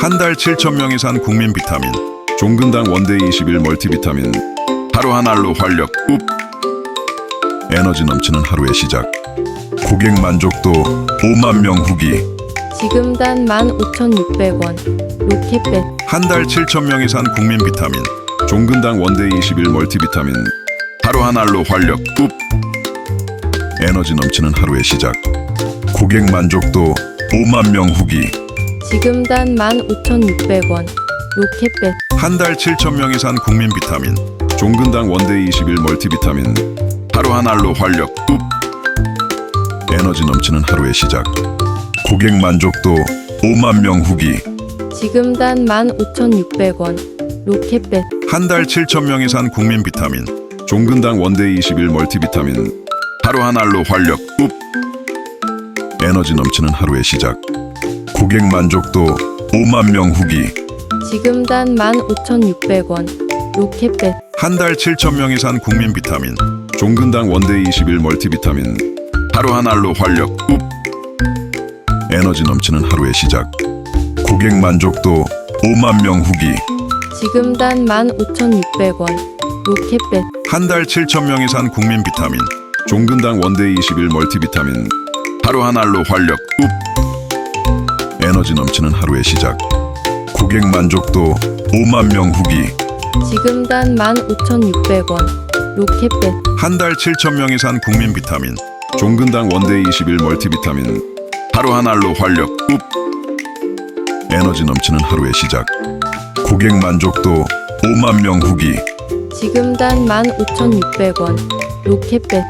한 달 7천 명이 산 국민 비타민 종근당 원데이 21 멀티비타민 하루 한 알로 활력 업 에너지 넘치는 하루의 시작. 고객 만족도 5만 명 후기. 지금 단 15,600원. 로켓Bet 한달 7천 명이 산 국민 비타민 종근당 원데이 21 멀티비타민 하루 한 알로 활력 업 에너지 넘치는 하루의 시작. 고객 만족도 5만 명 후기 지금 단 15,600원. 로켓Bet 한달 7천 명이 산 국민 비타민 종근당 원데이 21 멀티비타민 하루 한 알로 활력 업 에너지 넘치는 하루의 시작. 고객 만족도 5만 명 후기. 지금 단 15,600원. 로켓Bet 한달 7천 명이 산 국민 비타민 종근당 원데이 21 멀티비타민 하루 한 알로 활력 업 에너지 넘치는 하루의 시작 고객 만족도 5만 명 후기. 지금 단 15,600원. 로켓Bet 한달 7천 명이 산 국민 비타민 종근당 원데이 21 멀티비타민. 하루 한 알로 활력 업 에너지 넘치는 하루의 시작. 고객 만족도 5만 명 후기. 지금 단 15,600원. 로켓Bet 한달 7천 명이 산 국민 비타민 종근당 원데이 21 멀티비타민. 하루 한 알로 활력 업 에너지 넘치는 하루의 시작. 고객 만족도 5만 명 후기. 지금 단 15,600원. 로켓Bet 한달 7천 명이 산 국민 비타민. 종근당 원데이 21 멀티비타민. 하루 한 알로 활력 업 에너지 넘치는 하루의 시작. 고객 만족도 5만 명 후기. 지금 단 15,600원. 로켓Bet